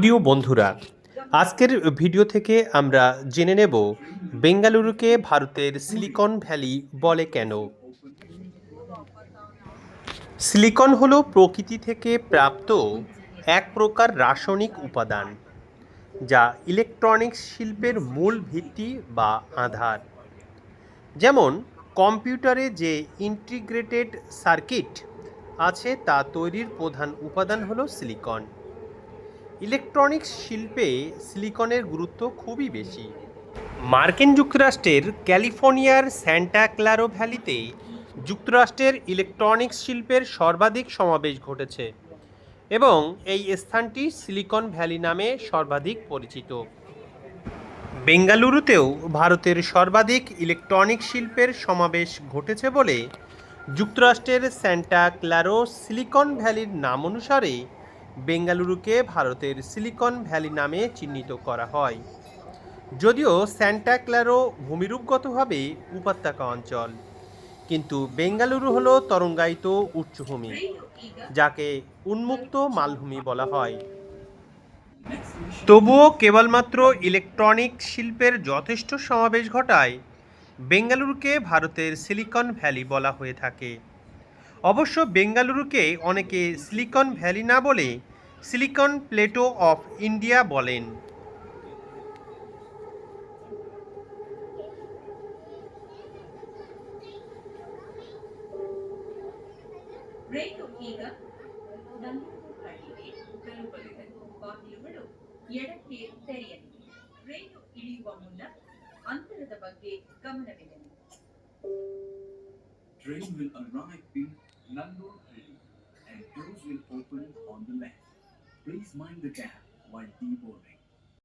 প্রিয় বন্ধুরা, আজকের ভিডিও থেকে আমরা জেনে নেব বেঙ্গালুরুকে ভারতের সিলিকন ভ্যালি বলে কেন? সিলিকন হল প্রকৃতি থেকে প্রাপ্ত এক প্রকার রাসায়নিক উপাদান, যা ইলেকট্রনিক্স শিল্পের মূল ভিত্তি বা আধার। যেমন, কম্পিউটারে যে ইন্টিগ্রেটেড সার্কিট আছে তা তৈরির প্রধান উপাদান হলো সিলিকন। ইলেকট্রনিক্স শিল্পে সিলিকনের গুরুত্ব খুবই বেশি। মার্কিন যুক্তরাষ্ট্রের ক্যালিফোর্নিয়ার স্যান্টা ক্লারো ভ্যালিতে যুক্তরাষ্ট্রের ইলেকট্রনিক্স শিল্পের সর্বাধিক সমাবেশ ঘটেছে এবং এই স্থানটি সিলিকন ভ্যালি নামে সর্বাধিক পরিচিত। বেঙ্গালুরুতেও ভারতের সর্বাধিক ইলেকট্রনিক শিল্পের সমাবেশ ঘটেছে বলে যুক্তরাষ্ট্রের স্যান্টা ক্লারো সিলিকন ভ্যালির নাম অনুসারে বেঙ্গালুরুকে ভারতের সিলিকন ভ্যালি নামে চিহ্নিত করা হয়। যদিও স্যান্টা ক্লারো ভূমিরূপগতভাবে উপত্যকা অঞ্চল, কিন্তু বেঙ্গালুরু হলো তরঙ্গায়িত উচ্চভূমি, যাকে উন্মুক্ত মালভূমি বলা হয়। তবুও কেবলমাত্র ইলেকট্রনিক শিল্পের যথেষ্ট সমাবেশ ঘটায় বেঙ্গালুরুকে ভারতের সিলিকন ভ্যালি বলা হয়ে থাকে। অবশ্য বেঙ্গালুরুকে অনেকে সিলিকন ভ্যালি না বলে সিলিকন প্লেটো অফ ইন্ডিয়া বলেন ರೈಲು ಈಗ ನಂದೂರು ಹಳ್ಳಿಗೆ ತಲುಪಲಿದೆ ಬಾಗಿಲುಗಳು ಎಡಕ್ಕೆ ತೆರೆಯಲಿವೆ ರೈಲು ಇಳಿಯುವ ಮುನ್ನ ಅಂತರದ ಬಗ್ಗೆ ಗಮನವಿದೆ Train will arrive in Nannur and doors will open on the left. Please mind the gap while deboarding.